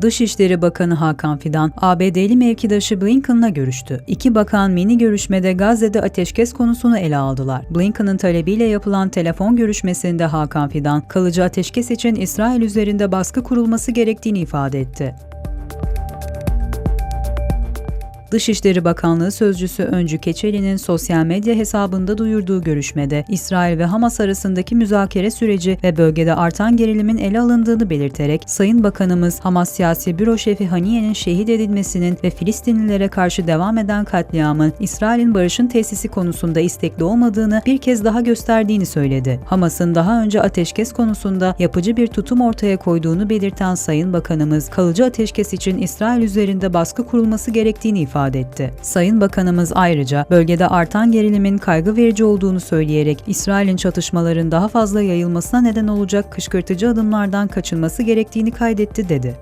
Dışişleri Bakanı Hakan Fidan, ABD'li mevkidaşı Blinken'la görüştü. İki bakan mini görüşmede Gazze'de ateşkes konusunu ele aldılar. Blinken'ın talebiyle yapılan telefon görüşmesinde Hakan Fidan, kalıcı ateşkes için İsrail üzerinde baskı kurulması gerektiğini ifade etti. Dışişleri Bakanlığı Sözcüsü Öncü Keçeli'nin sosyal medya hesabında duyurduğu görüşmede İsrail ve Hamas arasındaki müzakere süreci ve bölgede artan gerilimin ele alındığını belirterek Sayın Bakanımız Hamas Siyasi Büro Şefi Haniye'nin şehit edilmesinin ve Filistinlilere karşı devam eden katliamın İsrail'in barışın tesisi konusunda istekli olmadığını bir kez daha gösterdiğini söyledi. Hamas'ın daha önce ateşkes konusunda yapıcı bir tutum ortaya koyduğunu belirten Sayın Bakanımız kalıcı ateşkes için İsrail üzerinde baskı kurulması gerektiğini ifade etti. Sayın Bakanımız ayrıca bölgede artan gerilimin kaygı verici olduğunu söyleyerek İsrail'in çatışmaların daha fazla yayılmasına neden olacak kışkırtıcı adımlardan kaçınması gerektiğini kaydetti dedi.